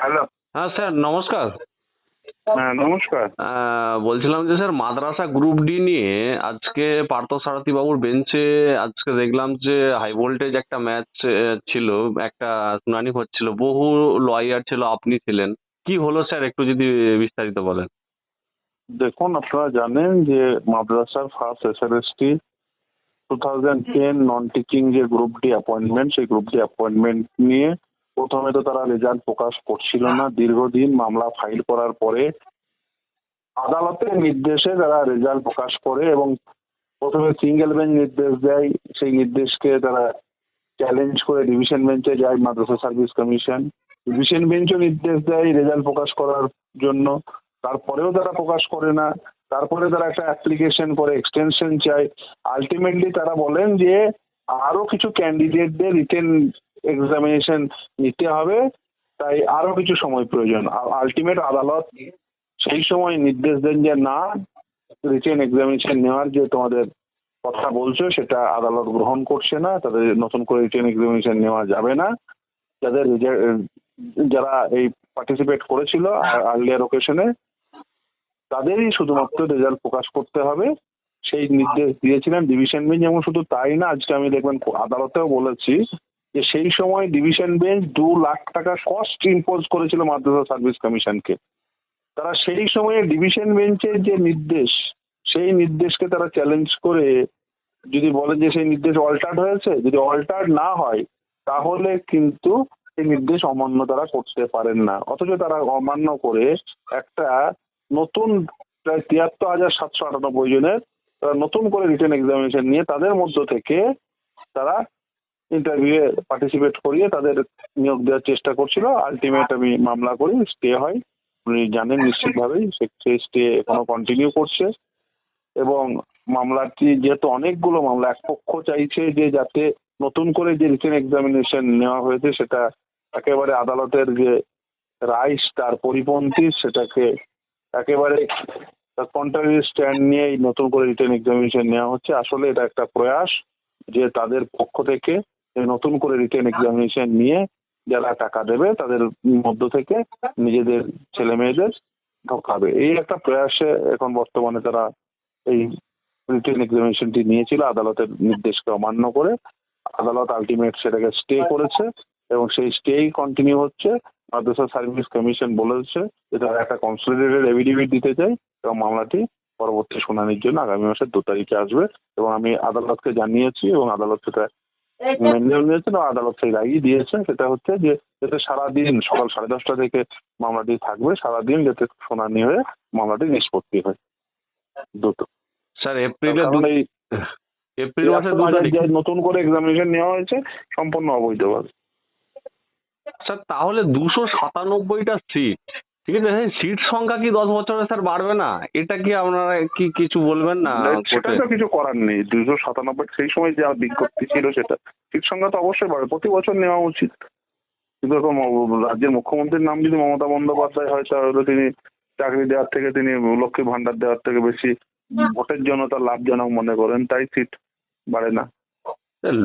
Hello. হ্যাঁ sir নমস্কার। হ্যাঁ নমস্কার। বলছিলাম যে স্যার মাদ্রাসা গ্রুপ ডি নিয়ে আজকে পার্থ সারথী বাবুর বেঞ্চে আজকে দেখলাম যে হাই ভোল্টেজ একটা ম্যাচ ছিল একটা শুনানি হচ্ছিল। বহু লয়ার ছিল আপনি ছিলেন। কি হলো স্যার একটু যদি বিস্তারিত বলেন। দেখুন আপনারা জানেন যে মাদ্রাসার first SRST two thousand ten non teaching যে গ্রুপ ডি অ্যাপয়েন্টমেন্ট সেই গ্রুপ ডি অ্যাপয়েন্টমেন্ট নিয়ে প্রথমে তো তারা রেজাল্ট প্রকাশ করছিল না। দীর্ঘদিন মামলা ফাইল করার পরে আদালতের নির্দেশে তারা রেজাল্ট প্রকাশ করে এবং প্রথমে সিঙ্গেল বেঞ্চ নির্দেশ দেয়। সেই নির্দেশকে তারা চ্যালেঞ্জ করে ডিভিশন বেঞ্চে যায় মাদ্রাসা সার্ভিস কমিশন ডিভিশন বেঞ্চও নির্দেশ দেয় রেজাল্ট প্রকাশ করার জন্য। তারপরেও তারা প্রকাশ করে না। তারপরে তারা একটা অ্যাপ্লিকেশন করে এক্সটেনশন চায়। আলটিমেটলি তারা বলেন যে আরও কিছু ক্যান্ডিডেটদের রিটেন এক্সামিনেশন নিতে হবে, তাই আরও কিছু সময় প্রয়োজন। আলটিমেট আদালত সেই সময় নির্দেশ দেন যে, না রিটেন এক্সামিনেশন নেওয়ার যে তোমাদের কথা বলছো, সেটা আদালত গ্রহণ করছে না, তাদের নতুন করে রিটেন এক্সামিনেশন নেওয়া যাবে না। যাদের যারা এই পার্টিসিপেট করেছিল আর্লিয়ার ওকেশনে তাদেরই শুধুমাত্র রেজাল্ট প্রকাশ করতে হবে। সেই নির্দেশ দিয়েছিলেন। ডিভিশন বেঞ্চ এবং শুধু তাই না, আজকে আমি দেখবেন আদালতেও বলেছি যে সেই সময় ডিভিশন বেঞ্চ দু লাখ টাকা কস্ট ইম্পোজ করেছিল মাদ্রাসা সার্ভিস কমিশনকে তারা সেই সময়ে ডিভিশন বেঞ্চের যে নির্দেশ, সেই নির্দেশকে তারা চ্যালেঞ্জ করে যদি বলে যে সেই নির্দেশ অল্টার্ড হয়েছে, যদি অল্টার্ড না হয়, তাহলে কিন্তু সেই নির্দেশ অমান্য তারা করতে পারেন না। অথচ তারা অমান্য করে একটা নতুন প্রায় তিয়াত্তর হাজার সাতশো আটানব্বই জনের, তারা নতুন করে রিটার্ন এক্সামিনেশন নিয়ে তাদের মধ্য থেকে তারা ইন্টারভিউয়ে পার্টিসিপেট করিয়ে তাদের নিয়োগ দেওয়ার চেষ্টা করছিল। আলটিমেট আমি মামলা করি স্টে হয়। উনি জানেন নিশ্চিতভাবেই সেই স্টে এখনও কন্টিনিউ করছে। এবং মামলাটি যেহেতু অনেকগুলো মামলা, এক পক্ষ চাইছে যে যাতে নতুন করে যে রিটেন এক্সামিনেশন নেওয়া হয়েছে, সেটা একেবারে আদালতের যে রাইস, তার পরিপন্থী, সেটাকে একেবারে কন্ট্রারি স্ট্যান্ড নিয়েই নতুন করে রিটেন এক্সামিনেশন নেওয়া হচ্ছে। আসলে এটা একটা প্রয়াস যে তাদের পক্ষ থেকে নতুন করে রিটেন এক্সামিনেশন নিয়ে যারা টাকা দেবে, তাদের মধ্য থেকে নিজেদের ছেলে মেয়েদের ঢোকাবে। এই একটা প্রয়াসে এখন বর্তমানে তারা এই রিটেন এক্সামিনেশনটি নিয়েছিল, আদালতের নির্দেশকে অমান্য করে। আদালত আলটিমেট সেটাকে স্টে করেছে এবং সেই স্টেই কন্টিনিউ হচ্ছে। মাদ্রাসা সার্ভিস কমিশন বলেছে যে তারা একটা কনসলিডেটেড এভিডেভিট দিতে চাই এবং মামলাটি পরবর্তী শুনানির জন্য আগামী মাসের দু তারিখে আসবে এবং আমি আদালতকে জানিয়েছি এবং আদালত সেটা মেনেও নিয়েছেন আদালত সেই রায়ই দিয়েছে সেটা হচ্ছে যে যাতে সারাদিন সকাল সাড়ে দশটা থেকে মামলাটি থাকবে সারাদিন যাতে শুনানি হয়ে মামলাটি নিষ্পত্তি হয়। দুটো। স্যার এপ্রিলে এই এপ্রিল মাসের দু হাজার তারিখ নতুন করে এক্সামিনেশন নেওয়া হয়েছে সম্পূর্ণ অবৈধভাবে। স্যার তাহলে দুশো সাতানব্বইটা সিট ঠিক আছে সিট সংখ্যা কি দশ বছরে স্যার বাড়বে না? এটা কি আপনারা কি কিছু বলবেন না সেটা? তো কিছু করার নেই দুশো সাতানব্বই সেই সময় যা বিজ্ঞপ্তি ছিল সেটা। সিট সংখ্যা তো অবশ্যই বাড়বে প্রতি বছর নেওয়া উচিত। কিন্তু এখন রাজ্যের মুখ্যমন্ত্রীর নাম যদি মমতা বন্দ্যোপাধ্যায় হয় তাহলে তিনি চাকরি দেওয়ার থেকে তিনি লক্ষ্মী ভান্ডার দেওয়ার থেকে বেশি ভোটের জন্য তার লাভজনক মনে করেন তাই সিট বাড়ে না।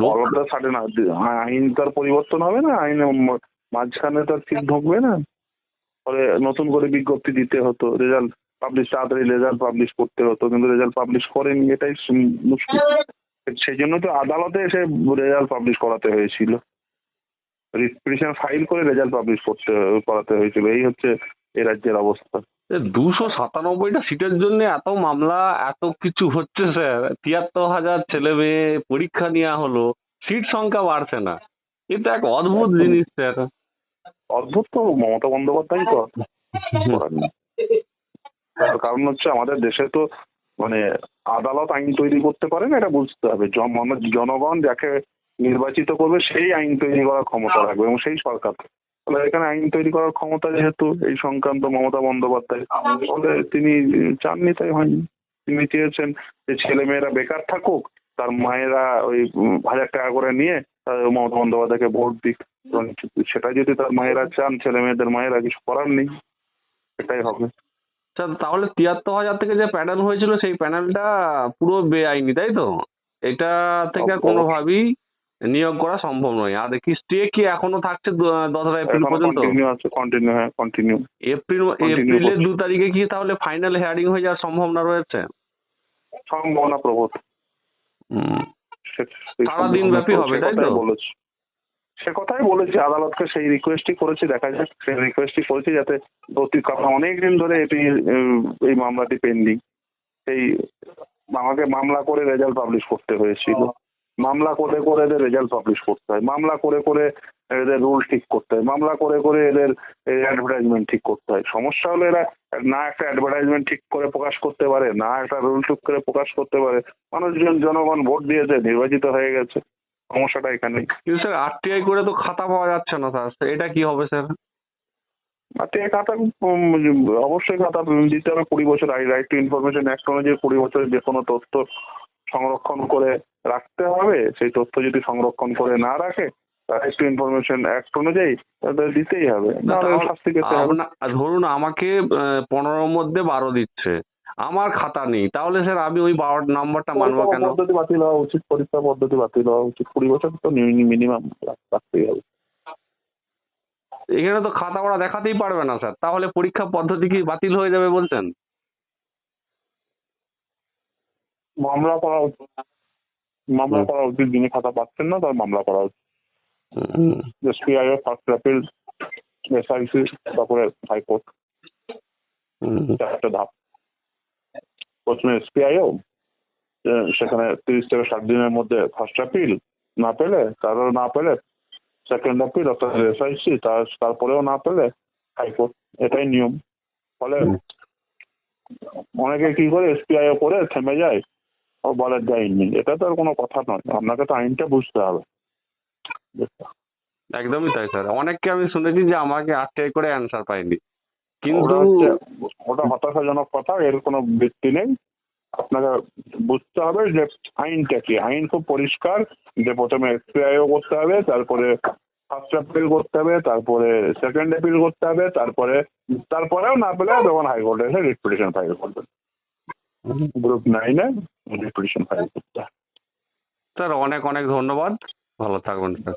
লোক অলপটা ছাড়ে না। আইন তার পরিবর্তন হবে না? আইনে মাঝখানে তার সিট ঢুকবে না? ফলে নতুন করে বিজ্ঞপ্তি দিতে হতো রেজাল্ট পাবলিশ তাড়াতাড়ি রেজাল্ট পাবলিশ করতে হতো কিন্তু রেজাল্ট পাবলিশ করেনি এটাই মুশকিল। সেই জন্য তো আদালতে এসে রেজাল্ট পাবলিশ করাতে হয়েছিল। রিপিটিশন ফাইল করে রেজাল্ট পাবলিশ করতে করাতে হয়েছিল। এই হচ্ছে এ রাজ্যের অবস্থা। দুশো সাতানব্বইটা সিটের জন্য এত মামলা এত কিছু হচ্ছে স্যার। তিয়াত্তর হাজার ছেলে মেয়ে পরীক্ষা নেওয়া হলো সিট সংখ্যা বাড়ছে না। এটা এক অদ্ভুত জিনিস স্যার। অদ্ভুত তো মমতা বন্দ্যোপাধ্যায় তো কারণ হচ্ছে আমাদের দেশে তো মানে আদালত আইন তৈরি করতে পারে না এটা বুঝতে হবে। মানে জনগণ যাকে নির্বাচিত করবে সেই আইন তৈরি করার ক্ষমতা রাখবে এবং সেই সরকার। ফলে এখানে আইন তৈরি করার ক্ষমতা যেহেতু এই সংক্রান্ত মমতা বন্দ্যোপাধ্যায় ফলে তিনি চাননি তাই হয়নি। তিনি চেয়েছেন যে ছেলে মেয়েরা বেকার থাকুক তার মায়েরা ওই হাজার টাকা করে নিয়ে মমতা বন্দ্যোপাধ্যায়কে ভোট দিক। সেটা যদি তার মায়েরা চান ছেলে মেয়েদের মায়েরা কিছু করার নেই সেটাই হবে। স্যার তাহলে তিয়াত্তর হাজার থেকে যে প্যানেল হয়েছিল সেই প্যানেলটা পুরো বেআইনি তাই তো? এটা থেকে। কোনোভাবেই নিয়োগ করা সম্ভব নয়। আর কি স্টে কি এখনও থাকছে দ- দশরা এপ্রিল পর্যন্ত? কন্টিনিউ হ্যাঁ কন্টিনিউ এপ্রিল এপ্রিলের। দু তারিখে কি তাহলে ফাইনাল হিয়ারিং হয়ে যাওয়ার সম্ভাবনা রয়েছে? সম্ভাবনা প্রবল। হুম। ব্যাপী হবে, তাই তো? বলেছি। সে কথাই বলেছি আদালতকে সেই রিকোয়েস্টই করেছি দেখা যাক সেই রিকোয়েস্টই করেছি যাতে কারণ অনেক দিন ধরে এটি এই মামলাটি পেন্ডিং সেই আমাকে মামলা করে রেজাল্ট পাবলিশ করতে হয়েছিল। মামলা করে করে রেজাল্ট পাবলিশ করতে হয়। মামলা করে করে এদের রুল ঠিক করতে হয়। মামলা করে করে এদের অ্যাডভার্টাইজমেন্ট ঠিক করতে হয়। সমস্যা হলো এরা না একটা অ্যাডভার্টাইজমেন্ট ঠিক করে প্রকাশ করতে পারে না একটা রুল ঠিক করে প্রকাশ করতে পারে। মানুষজন জনগণ ভোট দিয়েছে নির্বাচিত হয়ে গেছে। সমস্যাটা এখানেই কিন্তু স্যার আরটিআই করে তো খাতা পাওয়া যাচ্ছে না স্যার এটা কি হবে স্যার আর তো এই খাতা অবশ্যই খাতা দিতে হবে। কুড়ি বছর আই রাইট টু ইনফরমেশন অ্যাক্ট অনুযায়ী কুড়ি বছরের যে কোনো তথ্য সংরক্ষণ করে রাখতে হবে। সেই তথ্য যদি সংরক্ষণ করে না রাখে রাইট টু ইনফরমেশন অ্যাক্ট অনুযায়ী তাদের দিতেই হবে। শাস্তি পেতে হবে। ধরুন আমাকে পনেরোর মধ্যে বারো দিচ্ছে। আমার খাতা নেই। তাহলে স্যার আমি ওই বারো নাম্বারটা মানবো কেন? পদ্ধতি বাতিল হওয়া উচিত পরীক্ষা পদ্ধতি বাতিল হওয়া উচিত। কুড়ি বছর তো মিনিমাম রাখতেই হবে। এখানে তো খাতা ওরা দেখাতেই পারবে না স্যার। তাহলে পরীক্ষা পদ্ধতি কি বাতিল হয়ে যাবে বলছেন? মামলা করা উচিত। মামলা করা উচিত। যিনি খাতা পাচ্ছেন না তার মামলা করা উচিত। হুম, এসপিআই ফার্স্ট অ্যাপিল এসআইসি তারপরে হাইকোর্ট চারটে ধাপ প্রথমে এসপিআইও সেখানে তিরিশ থেকে ষাট দিনের মধ্যে ফার্স্ট অ্যাপিল না পেলে তারও না পেলে সেকেন্ড অ্যাপিল অর্থাৎ এসআইসি তার তারপরেও না পেলে হাইকোর্ট এটাই নিয়ম। ফলে অনেকে কি করে এসপিআইও করে থেমে যায় ও বলে দেয়নি এটা তো আর কোনো কথা নয়। আপনাকে তো আইনটা বুঝতে হবে। একদমই তাই স্যার অনেককে আমি শুনেছি যে আমাকে আটকে করে অ্যান্সার পাইনি কিন্তু ওটা হতাশাজনক কথা এর কোনো ভিত্তি নেই। আপনাকে বুঝতে হবে যে আইনটা কি? আইন খুব পরিষ্কার যে প্রথমে এসপিআইও করতে হবে তারপরে ফার্স্ট অ্যাপিল করতে হবে তারপরে সেকেন্ড অ্যাপিল করতে হবে তারপরে তারপরেও না পেলে তখন হাইকোর্টে এসে রিট পিটিশন ফাইল করবেন গ্রুপ নাইনে রিট পিটিশন ফাইল করতে স্যার অনেক অনেক ধন্যবাদ। ভালো থাকবেন স্যার